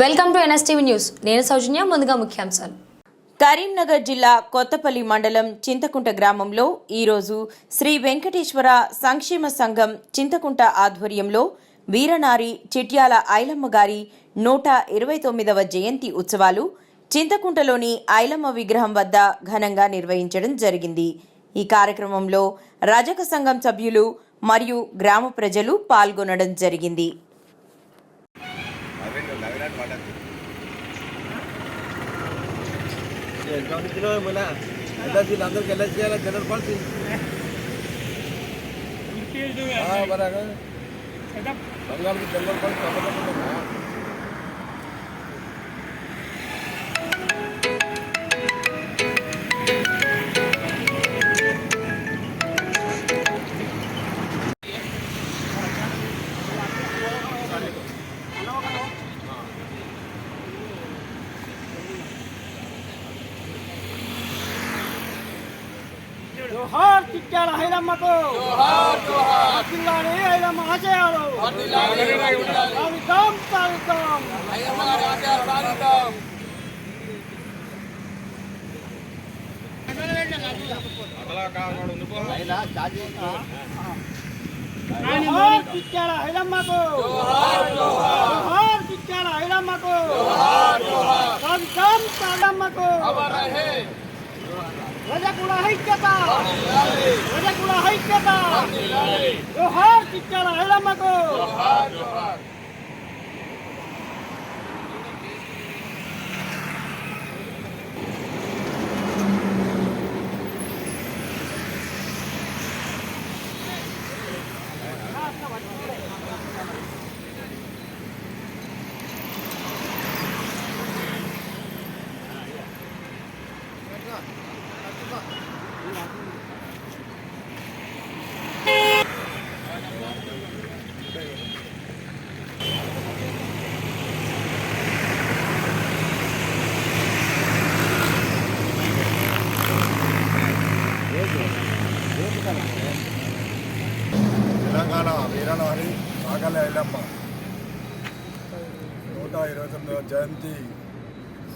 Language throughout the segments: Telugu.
Welcome to NSTV news. నేను సౌజన్య ముందుగా ముఖ్యాంశాలు. కరీంనగర్ జిల్లా కొత్తపల్లి మండలం చింతకుంట గ్రామంలో ఈరోజు శ్రీ వెంకటేశ్వర సంక్షేమ సంఘం చింతకుంట ఆధ్వర్యంలో వీరనారి చిట్యాల ఐలమ్మ గారి నూట ఇరవై తొమ్మిదవ జయంతి ఉత్సవాలు చింతకుంటలోని ఐలమ్మ విగ్రహం వద్ద ఘనంగా నిర్వహించడం జరిగింది. ఈ కార్యక్రమంలో రజక సంఘం సభ్యులు మరియు గ్రామ ప్రజలు పాల్గొనడం జరిగింది. గమనించిన మన ఎల్ఐసీ అందరికి ఎల్ఐసీ చేయాలి జనరల్ పాలసీ బరాగా బంగాళకి జనరల్ పాలసీ జోహార్ చిట్యాల హైలమ్మకు జిల్లాని హైలమ్మ ఆశయాలు. సాధిద్దాం సాధిద్దాం జోహార్ చిట్యాల హైలమ్మకు జోహార్ చిట్యాల హైలమ్మకు సాధిద్దాం సాధమ్మకు రజకుల ఐక్యత! రజకుల ఐక్యత! జోహార్ చిట్యాల హైలమ్మకు తెలంగాణ వీరనారి నాగల్లి ఐలమ్మ నూట ఇరవై తొమ్మిదవ జయంతి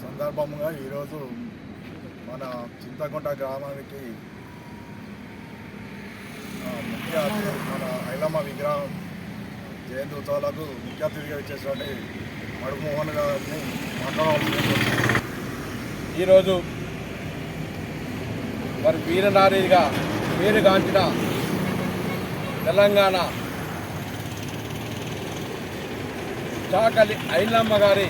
సందర్భంగా ఈరోజు మన చింతకుంట గ్రామానికి ముఖ్య అతిథి మన ఐలమ్మ విగ్రహం జయంతి ఉత్సవాలకు ముఖ్య అతిథిగా ఇచ్చేటువంటి మడుమోహన్ గారిని మాట్లాడవలసింది ఈరోజు మరి వీరనారీగా పేరుగాంచిన తెలంగాణ చాకలి ఐలమ్మ గారి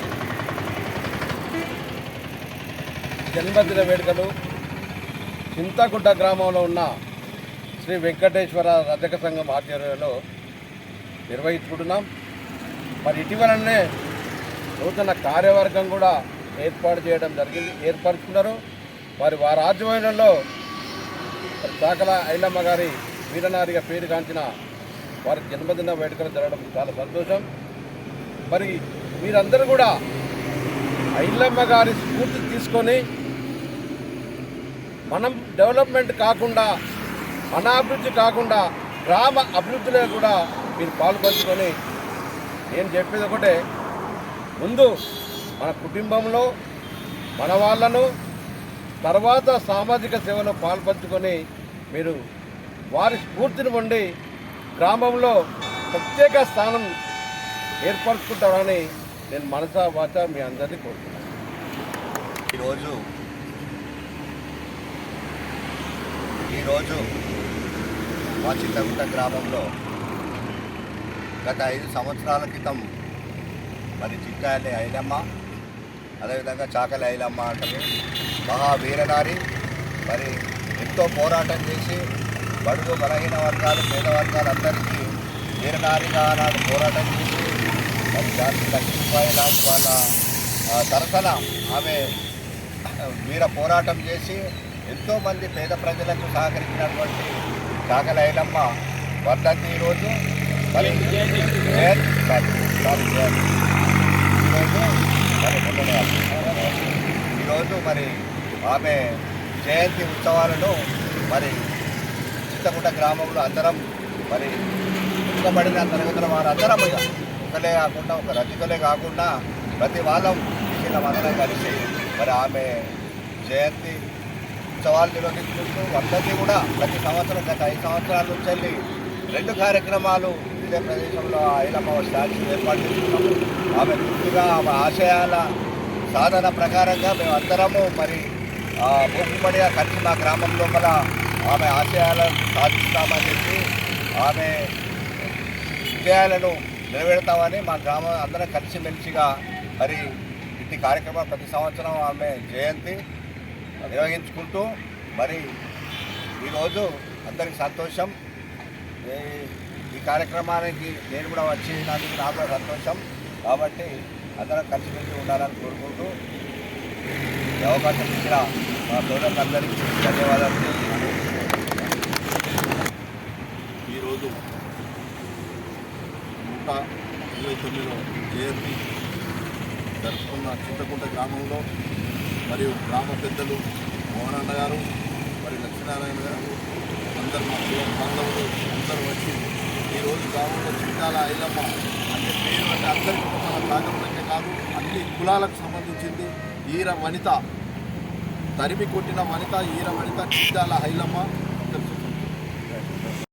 జన్మదిన వేడుకలు చింతగుడ్డ గ్రామంలో ఉన్న శ్రీ వెంకటేశ్వర రజక సంఘం ఆధ్వర్యంలో నిర్వహించుకుంటున్నాం. మరి ఇటీవలనే నూతన కార్యవర్గం కూడా ఏర్పాటు చేయడం జరిగింది ఏర్పరుచుకున్నారు. మరి వారి ఆధ్వర్యంలో చాకల ఐలమ్మ గారి వీరనారిగా పేరుగాంచిన వారి జన్మదిన వేడుకలు జరగడం చాలా సంతోషం. మరి మీరందరూ కూడా ఐలమ్మ గారి స్ఫూర్తి తీసుకొని మనం డెవలప్మెంట్ కాకుండా మన అభివృద్ధి కాకుండా గ్రామ అభివృద్ధిలో కూడా మీరు పాల్పంచుకొని నేను చెప్పేది ఒకటే. ముందు మన కుటుంబంలో మన వాళ్ళను తర్వాత సామాజిక సేవలో పాల్పంచుకొని మీరు వారి స్ఫూర్తిని పొంది గ్రామంలో ప్రత్యేక స్థానం ఏర్పరచుకుంటారని నేను మనసా వాచ మీ అందరినీ కోరుతున్నాను. ఈరోజు ఈరోజు మా చిత్తగుట్ట గ్రామంలో గత ఐదు సంవత్సరాల క్రితం మరి చిట్టాలి ఐలమ్మ అదేవిధంగా చాకలి ఐలమ్మ అంటారు మహావీరనారి మరి ఎంతో పోరాటం చేసి బడుగు బలహీన వర్గాలు పేద వర్గాలందరికీ వీరనారిగా ఆనాడు పోరాటం చేసి మరి దానికి లక్ష్మీబాయి లాంటి వాళ్ళ తరఫున ఆమె వీర పోరాటం చేసి ఎంతోమంది పేద ప్రజలకు సహకరించినటువంటి చాకలి ఐలమ్మ వర్ధంతి ఈరోజు. మరి ఈరోజు మరి ఈరోజు మరి ఆమె జయంతి ఉత్సవాలను మరి చింతకుంట గ్రామంలో అందరం మరి వెనుకబడిన తరగతుల వారందరం ఇక ఒకలే కాకుండా ఒక రజకులే కాకుండా ప్రతి వాళ్ళం బీసీల అందరం కలిసి మరి ఆమె జయంతి ఉత్సవాలు నిర్వహించుకుంటూ అందరినీ కూడా ప్రతి సంవత్సరం గత ఐదు సంవత్సరాల నుంచి వెళ్ళి రెండు కార్యక్రమాలు ఇదే ప్రదేశంలో ఐలమ్మ స్టాచ్యూ ఏర్పాటు చేసుకున్నాము. ఆమె గుర్తుగా ఆమె ఆశయాల సాధన ప్రకారంగా మేమందరము మరి ఆ, కలిసి మా గ్రామం లోపల ఆమె ఆశయాలను సాధిస్తామని చెప్పి ఆమె విజయాలను నిలబెడతామని మా గ్రామం అందరం కలిసిమెలిసిగా మరి ఇట్టి కార్యక్రమం ప్రతి సంవత్సరం ఆమె జయంతి నిర్వహించుకుంటూ మరి ఈరోజు అందరికి సంతోషం. ఈ- కార్యక్రమానికి నేను కూడా వచ్చినందుకు నాకు కూడా సంతోషం. కాబట్టి అందరం కలిసిమెలిసి ఉండాలని కోరుకుంటూ ఈ అవకాశం ఇచ్చిన మా సోదరులందరికీ ధన్యవాదాలు. ఈరోజు నూట ఇరవై తొమ్మిదిలో జయంతి జరుపుకున్న చింతకుంట గ్రామంలో మరియు గ్రామ పెద్దలు మోహనన్న గారు మరి లక్ష్మీనారాయణ గారు అందరు మా పిల్లల బాంధవులు అందరూ వచ్చి ఈరోజు గ్రామంలో చింతాల ఐలమ్మ అంటే పేరు అంటే అందరికీ మన ప్రాంతంలోకే కాదు అన్ని కులాలకు సంబంధించింది. ఈర వనిత తరిమి కొట్టిన వనిత ఈర వనిత చింతాల ఐలమ్మ.